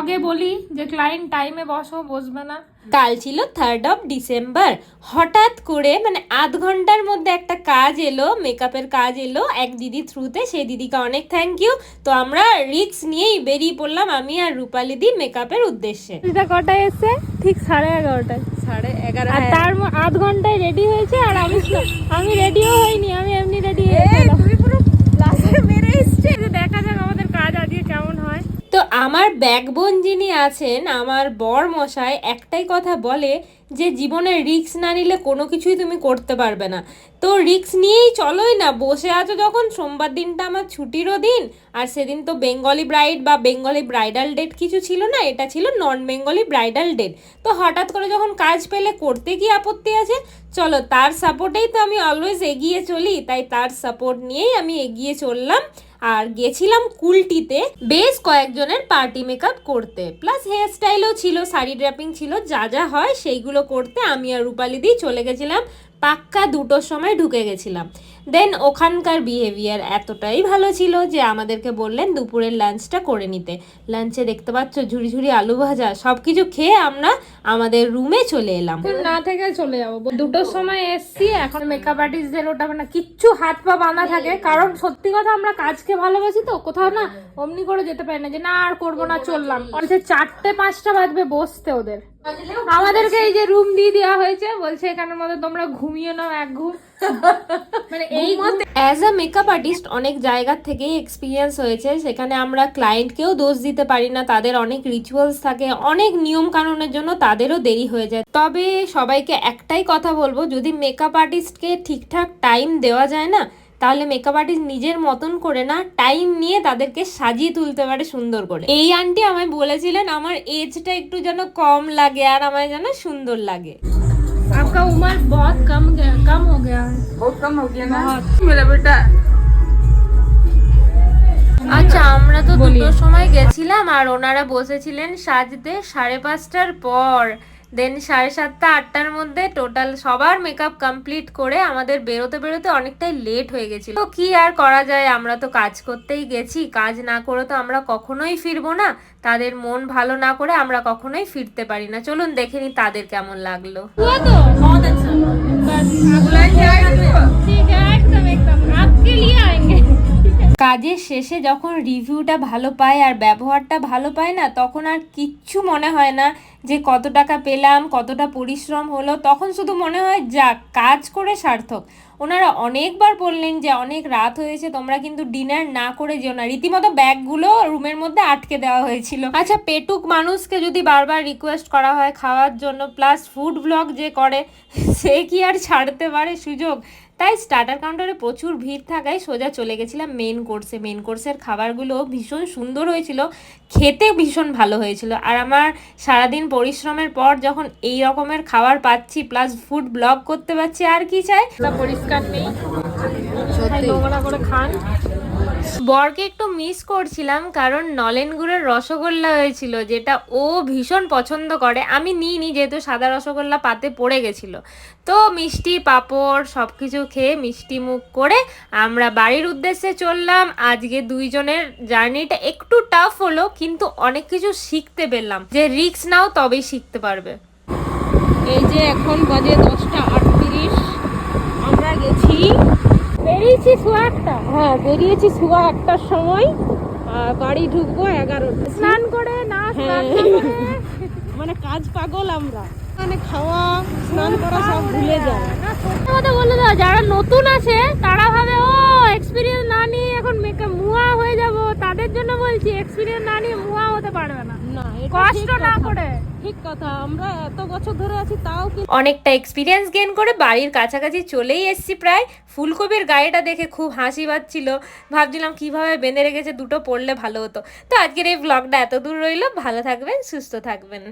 ব্লগে বলি যে ক্লায়েন্ট টাইমে বসো বসবে না। কাল ছিল থার্ড অফ ডিসেম্বর হঠাৎ করে মানে আধ ঘণ্টার মধ্যে একটা কাজ এলো মেকআপের কাজ এলো এক দিদি থ্রুতে সেই দিদিকে অনেক থ্যাংক ইউ তো আমরা রিক্স নিয়েই বেরিয়ে পড়লাম আমি আর রূপালি দি মেকআপের উদ্দেশ্যে। এটা কটায় এসছে? ঠিক সাড়ে এগারোটায়। সাড়ে এগারো আর হ্যাঁ। তার আধ ঘন্টায় রেডি হয়েছে আর আমি আমি রেডিও হইনি আমি এমনি রেডি এই, তুমি পুরো লাসে মেরে এসছে দেখা যাক আমাদের কাজ আজকে কেমন হয় তো আমার ব্যাকবোন যিনি আছেন আমার বর মশাই একটাই কথা বলে যে জীবনে রিস্ক না নিলে কোনো কিছুই তুমি করতে পারবে না। তো রিক্স নিয়েই চলোই না, বসে আছো যখন, সোমবার দিনটা আমার ছুটিরও দিন, আর সেদিন তো বেঙ্গলি ব্রাইড বা বেঙ্গলি ব্রাইডাল ডেট কিছু ছিল না, এটা ছিল নন বেঙ্গলি ব্রাইডাল ডেট তো হঠাৎ করে যখন কাজ পেলে করতে কি আপত্তি আছে, চলো তার সাপোর্টেই তো আমি অলওয়েজ এগিয়ে চলি, তাই তার সাপোর্ট নিয়েই আমি এগিয়ে চললাম, আর গেছিলাম কুলটিতে বেশ কয়েকজনের পার্টি মেকআপ করতে। প্লাস হেয়ার স্টাইলও ছিল, শাড়ি ড্র্যাপিং ছিল, যা যা হয় সেইগুলো করতে আমি আর রূপালি দি চলে গেছিলাম, পাক্কা দুটোর সময় ঢুকে গেছিলাম। দেন ওখানকার বিহেভিয়ার এতটাই ভালো ছিল যে আমাদেরকে বললেন দুপুরের লাঞ্চটা করে নিতে। লাঞ্চে দেখতে পাচ্ছ ঝুড়ি ঝুড়ি আলু ভাজা সব কিছু খেয়ে আমরা আমাদের রুমে চলে এলাম। না থেকে চলে যাব। দুটোর সময় এসছি, এখন মেকআপ আর্টিস্টদের ওটা না কিচ্ছু হাত পা বাঁধা থাকে। কারণ সত্যি কথা আমরা কাজকে ভালোবাসি তো, কোথাও না অমনি করে যেতে পারি না যে না আর করব না, চললাম। চারটে পাঁচটা বাজবে বসতে ওদের। আমাদেরকে এই যে রুম দিয়ে দেওয়া হয়েছে বলছে এখানের মধ্যে তোমরা ঘুমিয়ে নাও এক ঘুম। মানে এই অ্যাজ আ মেকআপ আর্টিস্ট অনেক জায়গা থেকেই এক্সপিরিয়েন্স হয়েছে সেখানে আমরা ক্লায়েন্টকেও দোষ দিতে পারি না তাদের অনেক রিচুয়ালস থাকে অনেক নিয়ম কানুনের জন্য তাদেরও দেরি হয়ে যায়। তবে সবাইকে একটাই কথা বলব যদি মেকআপ আর্টিস্টকে ঠিকঠাক টাইম দেওয়া যায় না তাহলে মেকআপ আর্টিস্ট নিজের মতন করে না টাইম নিয়ে তাদেরকে সাজিয়ে তুলতে পারে সুন্দর করে এই আন্টি আমায় বলেছিলেন আমার এজটা একটু যেন কম লাগে আর আমায় যেন সুন্দর লাগে आपका उम्र बहुत कम गया कम हो गया है बहुत कम हो गया ना मेरा बेटा আচ্ছা আমরা তো দুটোর সময় গেছিলাম আর ওনারা বসেছিলেন সাজতে সাড়ে পাঁচটার পর দেন সাড়ে সাতটা আটটার মধ্যে টোটাল সবার মেকআপ কমপ্লিট করে আমাদের বেরোতে বেরোতে অনেকটাই লেট হয়ে গেছিল। তো কি আর করা যায়? আমরা তো কাজ করতেই গেছি। কাজ না করে তো আমরা কখনোই ফিরবো না। তাদের মন ভালো না করে আমরা কখনোই ফিরতে পারি না। চলুন দেখে নি তাদের কেমন লাগল। ঠিক আছে। কাজের শেষে যখন রিভিউটা ভালো পায় আর ব্যবহারটা ভালো পায় না, তখন আর কিচ্ছু মনে হয় না যে কত টাকা পেলাম, কতটা পরিশ্রম হলো। তখন শুধু মনে হয়, যাক, কাজ করে সার্থক। ওনারা অনেকবার বললেন যে, অনেক রাত হয়েছে, তোমরা কিন্তু ডিনার না করে যেও না। রীতিমতো ব্যাগগুলো রুমের মধ্যে আটকে দেওয়া হয়েছিল। আচ্ছা পেটুক মানুষকে যদি বারবার রিকোয়েস্ট করা হয় খাওয়ার জন্য প্লাস ফুড ব্লগ যে করে, সে কি আর ছাড়তে পারে সুযোগ? তাই স্টার্টার কাউন্টারে প্রচুর ভিড় থাকায় সোজা চলে গেছিলাম মেন কোর্সে মেন কোর্সের খাবারগুলো ভীষণ সুন্দর হয়েছিল খেতে ভীষণ ভালো হয়েছিল। আর আমার সারাদিন পরিশ্রমের পর যখন এই রকমের খাবার পাচ্ছি প্লাস ফুড ব্লগ করতে পারছি আর কি চাই? পরিষ্কার নেই। করে খান। বরকে একটু মিস করছিলাম কারণ নলেন গুড়ের রসগোল্লা হয়েছিল যেটা ও ভীষণ পছন্দ করে। আমি নিইনি যেহেতু সাদা রসগোল্লা পাতে পড়ে গেছিল। তো মিষ্টি পাঁপড় সব কিছু খেয়ে মিষ্টি মুখ করে আমরা বাড়ির উদ্দেশ্যে চললাম। আজকে দুইজনের জার্নিটা একটু টাফ হলো কিন্তু অনেক কিছু শিখতে পেলাম যে রিক্স নাও তবেই শিখতে পারবে। এই যে এখন বাজে দশটা আটত্রিশ। আমরা গেছি। বেরিয়েছি সোয়া একটা হ্যাঁ বেরিয়েছি সুয়া একটার সময় বাড়ি ঢুকবো এগারোটা স্নান করে না স্নান মানে কাজ পাগল আমরা। মানে খাওয়া স্নান করা সব ভুলে যায় যারা নতুন আছে তারা ভাবে ও এক্সপিরিয়েন্স না নিয়ে এখন মেকআপ মুয়া হয়ে যাব। তাদের জন্য বলছি এক্সপিরিয়েন্স না নিয়ে মুয়া হতে পারবে না। কষ্ট না করে। ঠিক কথা। আমরা এত বছর ধরে আছি তাও অনেকটা এক্সপিরিয়েন্স গেন করে বাড়ির কাছাকাছি চলেই এসেছি প্রায়। ফুলকপির গায়েটা দেখে খুব হাসি পাচ্ছিল। ভাবছিলাম কীভাবে বেঁধে রেখেছে? দুটো পড়লে ভালো হতো। তো আজকের এই ব্লগটা এত দূর রইল। ভালো থাকবেন সুস্থ থাকবেন।